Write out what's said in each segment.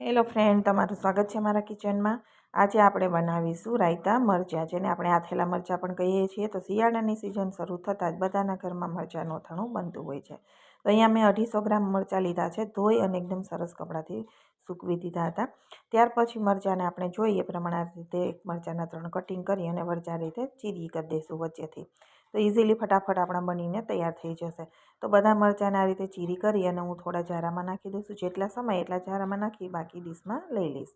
Hello friend, તમારું સ્વાગત છે મારા કિચનમાં. આજે આપણે બનાવીશું રાયતા મરચાં, જેને આપણે આથેલા મરચાં પણ કહીએ છીએ. તો શિયાળાની સિઝન શરૂ થતાં જ બધાના ઘરમાં મરચાંનું અથાણું બનતું હોય છે. તો અહીંયા મેં અઢીસો ગ્રામ મરચાં લીધા છે, ધોઈ અને એકદમ સરસ કપડાથી સૂકવી દીધા હતા. ત્યાર પછી મરચાંને આપણે જોઈએ પ્રમાણે રીતે રીતે મરચાંના ત્રણ કટિંગ કરી અને મરચાં રીતે ચીરી કરી દઈશું વચ્ચેથી. તો ઇઝીલી ફટાફટ આપણા બનીને તૈયાર થઈ જશે. તો બધા મરચાંને આ રીતે ચીરી કરી અને હું થોડા જારામાં નાખી દઉં છું જેટલા સમય એટલા જારામાં નાખી બાકી ડીશમાં લઈ લઈશ.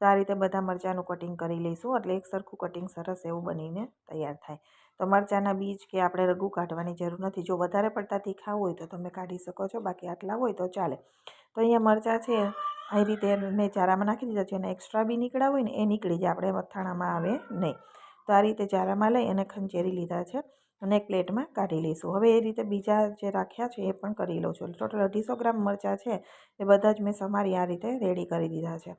તો આ રીતે બધા મરચાંનું કટિંગ કરી લઈશું. એટલે એક સરખું કટિંગ સરસ એવું બનીને તૈયાર થાય. તો મરચાંના બીજ કે આપણે રગું કાઢવાની જરૂર નથી. જો વધારે પડતા તીખા હોય તો તમે કાઢી શકો છો. બાકી આટલા હોય તો ચાલે. તો અહીંયા મરચાં છે. આ રીતે મેં ચારામાં નાખી દીધા છે અને એક્સ્ટ્રા બી નીકળ્યા હોય ને એ નીકળી જાય. આપણે મથાણામાં આવે નહીં. તો આ રીતે જારામાં લઈ અને ખંચેરી લીધા છે અને એક પ્લેટમાં કાઢી લઈશું. હવે એ રીતે બીજા જે રાખ્યા છે એ પણ કરી લઉં છું. ટોટલ અઢીસો ગ્રામ મરચાં છે એ બધા જ મેં સમારી આ રીતે રેડી કરી દીધા છે.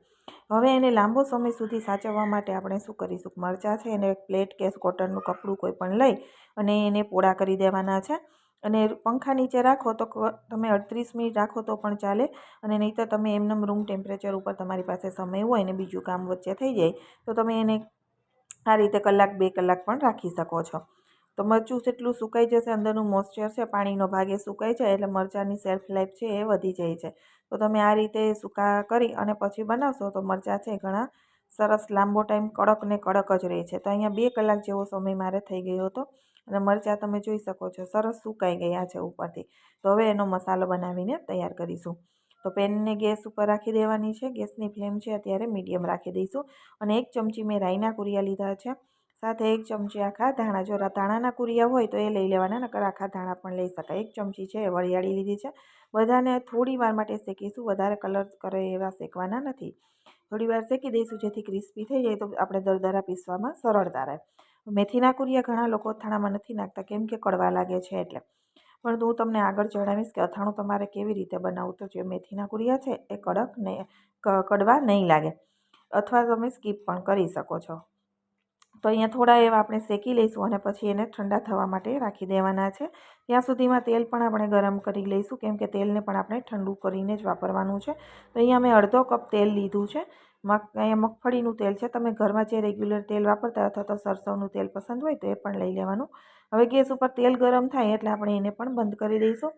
હવે એને લાંબો સમય સુધી સાચવવા માટે આપણે શું કરીશું? મરચાં છે એને પ્લેટ કે કોટનનું કપડું કોઈ પણ લઈ અને એને પોળા કરી દેવાના છે અને પંખા નીચે રાખો તો તમે અડત્રીસ મિનિટ રાખો તો પણ ચાલે અને નહીં તો તમે એમનેમ રૂમ ટેમ્પરેચર ઉપર તમારી પાસે સમય હોય ને બીજું કામ વચ્ચે થઈ જાય તો તમે એને આ રીતે કલાક બે કલાક પણ રાખી શકો છો. તો મરચું જેટલું સુકાઈ જશે, અંદરનું મોઇસ્ચર છે, પાણીનો ભાગ એ સુકાઈ જાય એટલે મરચાંની સેલ્ફ લાઈફ છે એ વધી જાય છે. તો તમે આ રીતે સૂકા કરી અને પછી બનાવશો તો મરચાં છે ઘણા સરસ લાંબો ટાઈમ કડક ને કડક જ રહે છે. તો અહીંયા બે કલાક જેવો સમય મારે થઈ ગયો હતો અને મરચાં તમે જોઈ શકો છો સરસ સુકાઈ ગયા છે ઉપરથી. તો હવે એનો મસાલો બનાવીને તૈયાર કરીશું. તો પેનને ગેસ ઉપર રાખી દેવાની છે. ગેસની ફ્લેમ છે અત્યારે મીડિયમ રાખી દઈશું. અને એક ચમચી મેં રાઈના કુરિયા લીધા છે. સાથે એક ચમચી આખા ધાણા, જો ધાણાના કુરિયા હોય તો એ લઈ લેવાના, નકર આખા ધાણા પણ લઈ શકાય. એક ચમચી છે એ વરિયાળી લીધી છે. બધાને થોડી વાર માટે શેકીશું. વધારે કલર કરે એવા શેકવાના નથી. થોડી વાર શેકી દઈશું જેથી ક્રિસ્પી થઈ જાય તો આપણે દરદરા પીસવામાં સરળતા રહે. મેથીના કુરિયા ઘણા લોકો અથાણામાં નથી નાખતા, કેમ કે કડવા લાગે છે એટલે. પણ હું તમને આગળ જણાવીશ કે અથાણું તમારે કેવી રીતે બનાવવું? તો જે મેથીના કુરિયા છે, એ કડક ને કડવા નહીં લાગે. અથવા તમે સ્કીપ પણ કરી શકો છો. તો અહીંયા થોડા એવા આપણે શેકી લઈશું અને પછી એને ઠંડા થવા માટે રાખી દેવાના છે. ત્યાં સુધીમાં તેલ પણ આપણે ગરમ કરી લઈશું, કેમ કે તેલને પણ આપણે ઠંડુ કરીને જ વાપરવાનું છે. તો અહીંયા મેં અડધો કપ તેલ લીધું છે. મગ અહીંયા મગફળીનું તેલ છે. તમે ઘરમાં જે રેગ્યુલર તેલ વાપરતા અથવા તો સરસવનું તેલ પસંદ હોય તો એ પણ લઈ લેવાનું. હવે ગેસ ઉપર તેલ ગરમ થાય એટલે આપણે એને પણ બંધ કરી દઈશું.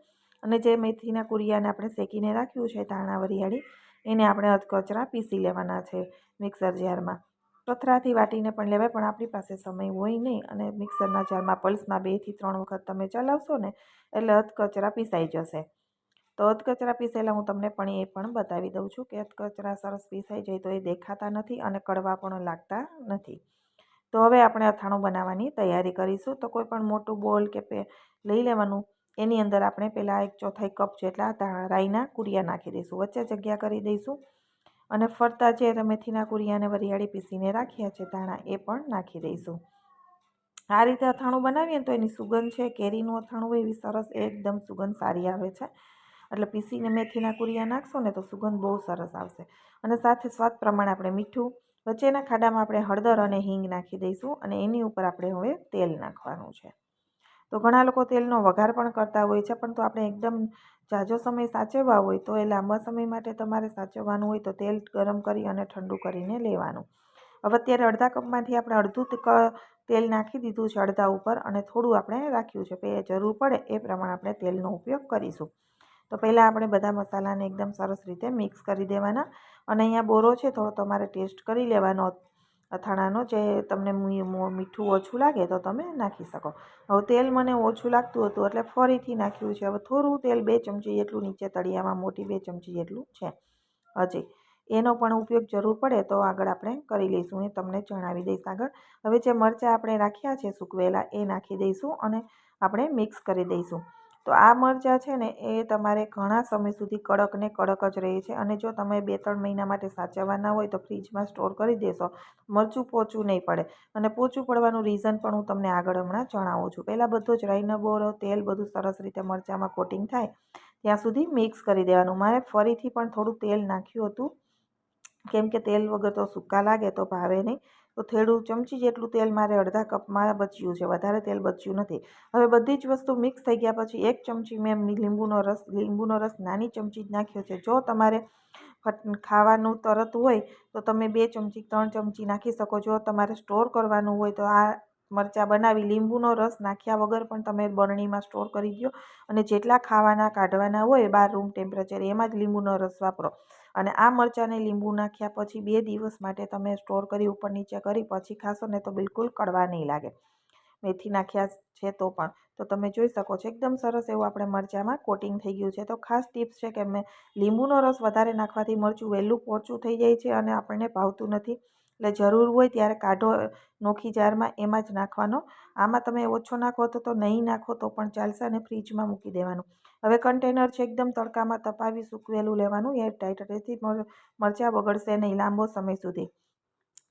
અને જે મેથીના કુરિયાને આપણે શેકીને રાખ્યું છે, ધાણા વરિયાળી, એને આપણે અધકચરા પીસી લેવાના છે મિક્સર જારમાં. પથરાથી વાટીને પણ લેવાય, પણ આપણી પાસે સમય હોય નહીં અને મિક્સરના જારમાં પલ્સમાં બેથી ત્રણ વખત તમે ચલાવશો ને, એટલે અધકચરા પીસાઈ જશે. તો અધકચરા પીસેલા હું તમને પણ એ પણ બતાવી દઉં છું કે અધકચરા સરસ પીસાઈ જાય તો એ દેખાતા નથી અને કડવા પણ લાગતા નથી. તો હવે આપણે અથાણું બનાવવાની તૈયારી કરીશું. તો કોઈ પણ મોટું બોલ કે પે, લઈ લેવાનું. એની અંદર આપણે પહેલાં એક ચોથાઈ કપ જેટલા રાઈના કુરિયા નાખી દઈશું. વચ્ચે જગ્યા કરી દઈશું. અને ફરતા જે મેથીના કુરિયાને વરિયાળી પીસીને રાખ્યા છે, ધાણા એ પણ નાખી દઈશું. આ રીતે અથાણું બનાવીએ તો એની સુગંધ છે, કેરીનું અથાણું એવી સરસ એકદમ સુગંધ સારી આવે છે. એટલે પીસીને મેથીના કુરિયા નાખશો ને તો સુગંધ બહુ સરસ આવશે. અને સાથે સ્વાદ પ્રમાણે આપણે મીઠું, વચ્ચેના ખાડામાં આપણે હળદર અને હિંગ નાખી દઈશું અને એની ઉપર આપણે હવે તેલ નાખવાનું છે. તો ઘણા લોકો તેલનો વઘાર પણ કરતા હોય છે, પણ તો આપણે એકદમ ઝાઝો સમય સાચવવા હોય તો એ લાંબા સમય માટે તમારે સાચવવાનું હોય તો તેલ ગરમ કરી અને ઠંડુ કરીને લેવાનું. હવે અત્યારે અડધા કપમાંથી આપણે અડધું તેલ નાખી દીધું છે અડધા ઉપર અને થોડું આપણે રાખ્યું છે એ જરૂર પડે એ પ્રમાણે આપણે તેલનો ઉપયોગ કરીશું. તો પહેલાં આપણે બધા મસાલાને એકદમ સરસ રીતે મિક્સ કરી દેવાના અને અહીંયા બોરો છે થોડો તમારે ટેસ્ટ કરી લેવાનો. અથાણાનો જે તમને મીઠું ઓછું લાગે તો તમે નાખી શકો. હવે તેલ મને ઓછું લાગતું હતું એટલે ફરીથી નાખ્યું છે. હવે થોડું તેલ બે ચમચી જેટલું નીચે તળિયામાં મોટી બે ચમચી જેટલું છે. હજી. એનો પણ ઉપયોગ જરૂર પડે તો આગળ આપણે કરી લઈશું. એ તમને જણાવી દઈશ આગળ. હવે જે મરચાં આપણે રાખ્યા છે સૂકવેલા, એ નાખી દઈશું અને આપણે મિક્સ કરી દઈશું. તો આ મરચાં છે ને એ તમારે ઘણા સમય સુધી કડક ને કડક જ રહે છે અને જો તમે બે ત્રણ મહિના માટે સાચવવાના હોય તો ફ્રીજમાં સ્ટોર કરી દેશો. મરચું પોચું નહીં પડે. અને પોચું પડવાનું રીઝન પણ હું તમને આગળ હમણાં જણાવું છું. પહેલાં બધું જ રાઈનો બોરો તેલ બધું સરસ રીતે મરચાંમાં કોટિંગ થાય ત્યાં સુધી મિક્સ કરી દેવાનું. મારે ફરીથી પણ થોડું તેલ નાખ્યું હતું. કેમ કે તેલ વગર તો સૂકા લાગે તો ભાવે નહીં. તો થોડું ચમચી જેટલું તેલ મારે અડધા કપમાં બચ્યું છે, વધારે તેલ બચ્યું નથી. હવે બધી જ વસ્તુ મિક્સ થઈ ગયા પછી એક ચમચી મેં લીંબુનો રસ લીંબુનો રસ નાની ચમચી જ નાખ્યો છે. જો તમારે ખાવાનું તરત હોય તો તમે બે ચમચી, ત્રણ ચમચી નાખી શકો. જો તમારે સ્ટોર કરવાનું હોય તો આ મરચાં બનાવી, લીંબુનો રસ નાખ્યા વગર પણ તમે બરણીમાં સ્ટોર કરી દો અને જેટલા ખાવાના, કાઢવાના હોય બાર રૂમ ટેમ્પરેચર એમાં જ લીંબુનો રસ વાપરો. અને આ મરચાંને લીંબુ નાખ્યા પછી બે દિવસ માટે તમે સ્ટોર કરી ઉપર નીચે કરી, પછી ખાશો ને તો બિલકુલ કડવા નહીં લાગે. મેથી નાખ્યા છે તો પણ. તો તમે જોઈ શકો છો, એકદમ સરસ એવું આપણે મરચાંમાં કોટિંગ થઈ ગયું છે. તો ખાસ ટિપ્સ છે કે મેં લીંબુનો રસ વધારે નાખવાથી મરચું વહેલું પોચું થઈ જાય છે અને આપણને ભાવતું નથી. એટલે જરૂર હોય ત્યારે કાઢો નોખી જારમાં, એમાં જ નાખવાનો. આમાં તમે ઓછો નાખો તો તો નહીં નાખો તો પણ ચાલશે અને ફ્રીજમાં મૂકી દેવાનું. હવે કન્ટેનર છે એકદમ તડકામાં તપાવી સૂકવેલું લેવાનું એરટાઈટ તેથી મરચાં બગડશે નહીં લાંબો સમય સુધી.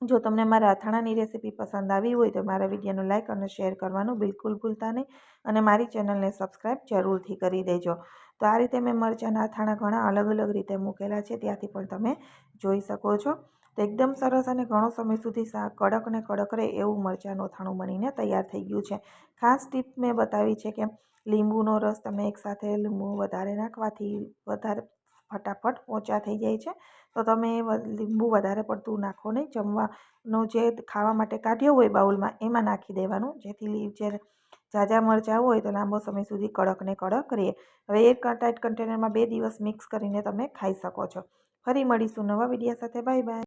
જો તમને મારા અથાણાની રેસીપી પસંદ આવી હોય તો મારા વિડીયોને લાઇક અને શેર કરવાનું બિલકુલ ભૂલતા નહીં અને મારી ચેનલને સબસ્ક્રાઈબ જરૂરથી કરી દેજો. તો આ રીતે મેં મરચાંના અથાણા ઘણા અલગ અલગ રીતે મૂકેલા છે, ત્યાંથી પણ તમે જોઈ શકો છો. તો એકદમ સરસ અને ઘણો સમય સુધી કડક ને કડક રહે એવું મરચાંનું અથાણું બનીને તૈયાર થઈ ગયું છે. ખાસ ટીપ મેં બતાવી છે કે લીંબુનો રસ તમે એકસાથે લીંબુ વધારે નાખવાથી વધારે ફટાફટ પોચા થઈ જાય છે. તો તમે લીંબુ વધારે પડતું નાખો નહીં. જમવાનો જે ખાવા માટે કાઢ્યો હોય બાઉલમાં એમાં નાખી દેવાનું. જેથી જે ઝાઝા મરચાં હોય તો લાંબો સમય સુધી કડક ને કડક રહે. હવે એક ટાઈટ કન્ટેનરમાં બે દિવસ મિક્સ કરીને તમે ખાઈ શકો છો. ફરી મળીશું નવા વિડીયા સાથે. Bye bye.